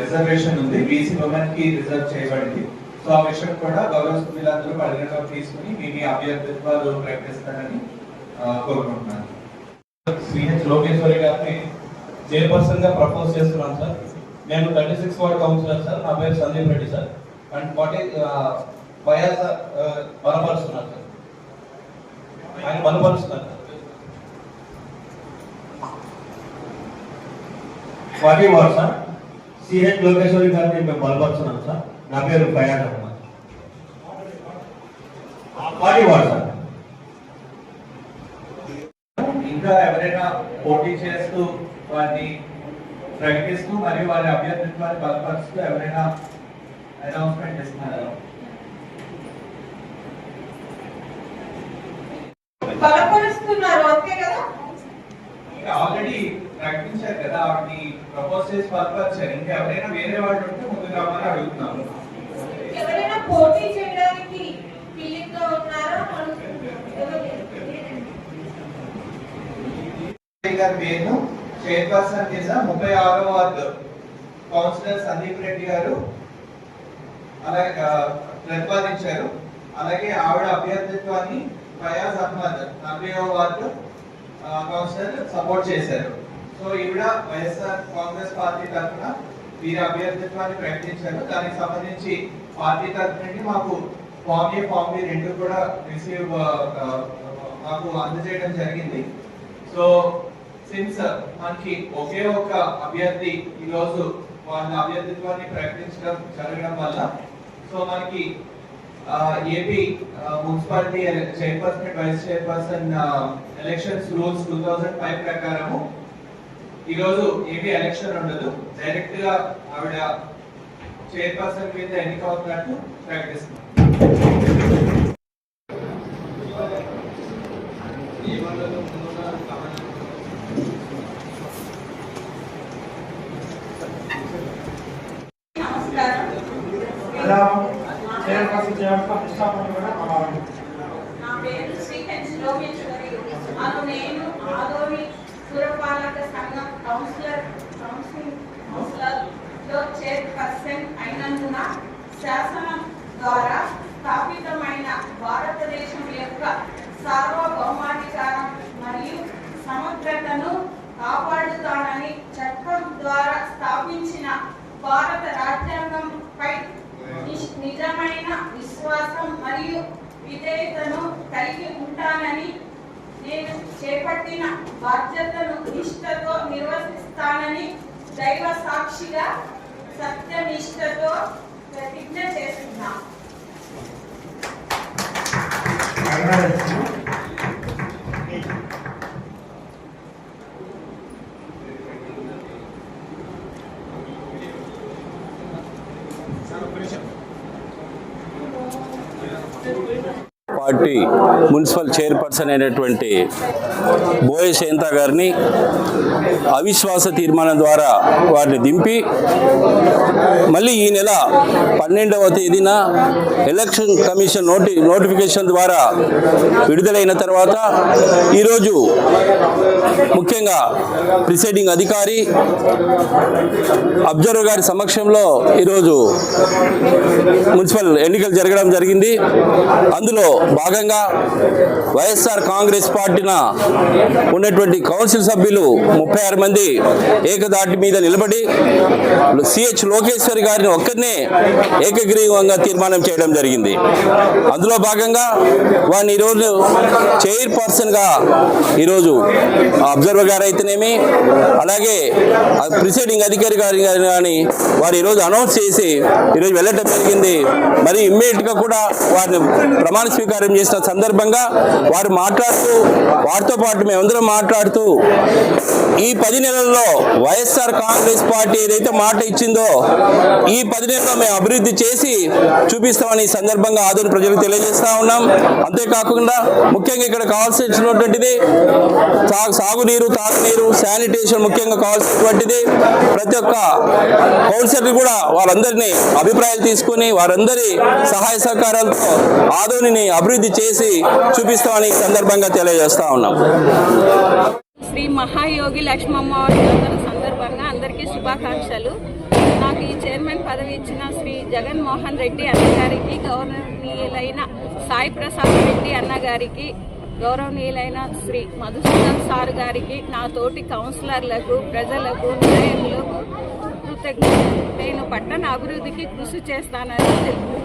Reservation ఉంది. BC ఉమెన్కి reserve చేయబడింది. సో ఆ విషయం కూడా గౌరవ సభ్యులందరూ పరిగణలోకి తీసుకుని మీ మీ అభ్యర్థిత్వాలు ప్రకటిస్తారని కోరుకుంటున్నాను. సిహెచ్ లోకేశ్వరి గారిని చైర్పర్సన్గా ప్రపోజ్ చేస్తున్నాం సార్. నేను thirty six ward councillor sir. నా పేరు Sandeep Reddy sir. And forty bias బలపరుస్తున్నారు సార్. ఆయన బలపరుస్తున్నారు sir. Forty ward sir? CH Lokeshwari గారిని మేము బలపరుస్తున్నాం సార్. నా పేరు Fayaz Ahmed forty ward sir. ఇంకా ఎవరైనా పోటీ చేస్తూ వారిని ప్రకటిస్తూ మరియు వారి అభ్యర్థిత్వాన్ని బలపరుస్తూ ఎవరైనా అనౌన్స్మెంట్ ఇస్తున్నారా? బలపరుస్తున్నారు అంతే కదా? ఆల్రెడీ ప్రకటించారు కదా వాటిని ప్రపోజ్ చేసి బలపరిచారు ఇంకా ఎవరైనా వేరే వాళ్ళు ఉంటే ముందుకు రమ్మని అడుగుతున్నాము. ఎవరైనా పోటీ చేయడానికి ఫీలింగ్గా ఉన్నారా? ఎవరు- గారి పేరును చైర్పర్సన్ కింద ముప్పై ఆరో వార్డు కౌన్సిలర్ సందీప్ రెడ్డి గారు అలాగే ప్రతిపాదించారు. అలాగే ఆవిడ అభ్యర్థిత్వాన్ని ఫయాజ్ అహ్మద్ నలభై వార్డు కౌన్సిలర్ సపోర్ట్ చేశారు. సో ఈవిడ వైఎస్ఆర్ కాంగ్రెస్ పార్టీ తరఫున వీరి అభ్యర్థిత్వాన్ని ప్రకటించారు. దానికి సంబంధించి పార్టీ తరఫు నుండి మాకు ఫామ్ ఏ ఫామ్ బి రెండు కూడా రిసీవ్ మాకు అందజేయడం జరిగింది. సో సిన్స్ మనకి ఒకే ఒక అభ్యర్థి ఈ రోజు వాళ్ళ అభ్యర్థిత్వాన్ని ప్రకటించడం జరగడం వల్ల సో మనకి AP municipality chairperson vice chairperson elections rules two thousand five ప్రకారము ఈ రోజు ఏపీ ఎలక్షన్ ఉండదు. డైరెక్ట్గా ఆవిడ చైర్పర్సన్ కింద ఎన్నిక అవుతున్నట్టు ప్రకటిస్తున్నాం. నమస్కారం. నా పేరు శ్రీ హెచ్ లోకేశ్వరి అను నేను ఆదోని పురపాలక సంఘం కౌన్సిలర్ కౌన్సిలింగ్ కౌన్సిలర్లో చైర్పర్సన్ అయినందున శాసనం ద్వారా స్థాపితమైన భారతదేశం యొక్క సార్వభౌమాధికారం మరియు సమగ్రతను కాపాడుతానని చట్టం ద్వారా స్థాపించిన భారత రాజ్యాంగంపై నిష్- నిజమైన విశ్వాసం మరియు విధేయతను చేపట్టిన బాధ్యతను నిష్ఠతో నిర్వహిస్తానని దైవ సాక్షిగా సత్యనిష్టతో ప్రతిజ్ఞ చేస్తున్నా. పార్టీ మున్సిపల్ చైర్పర్సన్ అయినటువంటి బోయ శేంత గారిని అవిశ్వాస తీర్మానం ద్వారా వారిని దింపి మళ్ళీ ఈ నెల పన్నెండవ తేదీన ఎలక్షన్ కమిషన్ నోటి నోటిఫికేషన్ ద్వారా విడుదలైన తర్వాత ఈరోజు ముఖ్యంగా ప్రిసైడింగ్ అధికారి అబ్జర్వర్ గారి సమక్షంలో ఈరోజు మున్సిపల్ ఎన్నికలు జరగడం జరిగింది. అందులో భాగంగా వైఎస్ఆర్ కాంగ్రెస్ పార్టీన ఉన్నటువంటి కౌన్సిల్ సభ్యులు ముప్పై ఆరు మంది ఏకదాటి మీద నిలబడి సిహెచ్ లోకేశ్వరి గారిని ఒక్కరినే ఏకగ్రీవంగా తీర్మానం చేయడం జరిగింది. అందులో భాగంగా వారిని ఈరోజు చైర్పర్సన్గా ఈరోజు అబ్జర్వర్ గారు అయితేనేమి అలాగే ప్రిసైడింగ్ అధికారి గారి కానీ వారు ఈరోజు అనౌన్స్ చేసి ఈరోజు వెళ్ళటం జరిగింది. మరి ఇమ్మీడియట్గా కూడా వారిని ప్రమాణ స్వీకారం చేసిన సందర్భంగా వారు మాట్లాడుతూ వారితో పాటు మేమందరం మాట్లాడుతూ ఈ పది నెలల్లో వైఎస్ఆర్ కాంగ్రెస్ పార్టీ ఏదైతే మాట ఇచ్చిందో ఈ పది నెలల్లో మేము అభివృద్ధి చేసి చూపిస్తామని సందర్భంగా ఆదరణ ప్రజలకు తెలియజేస్తా ఉన్నాం. అంతేకాకుండా ముఖ్యంగా ఇక్కడ కావాల్సినటువంటిది సాగునీరు తాగునీరు శానిటేషన్ ముఖ్యంగా కావాల్సినటువంటిది. ప్రతి ఒక్క కౌన్సిలర్ కూడా వారందరినీ అభిప్రాయాలు తీసుకుని వారందరి సహాయ సహకారాలతో ఆదోనిని అభివృద్ధి చేసి చూపిస్తామని సందర్భంగా తెలియజేస్తా ఉన్నాం. శ్రీ మహాయోగి లక్ష్మమ్మ వారి సందర్భంగా అందరికీ శుభాకాంక్షలు. నాకు ఈ చైర్మన్ పదవి ఇచ్చిన శ్రీ జగన్మోహన్ రెడ్డి అన్న గారికి గౌరవనీయులైన సాయి ప్రసాద్ రెడ్డి అన్న గారికి గౌరవనీయులైన శ్రీ మధుసూదన్ సార్ గారికి నా తోటి కౌన్సిలర్లకు ప్రజలకు నాయకులకు కృతజ్ఞతలు. నేను పట్టణ అభివృద్ధికి కృషి చేస్తానని తెలుపు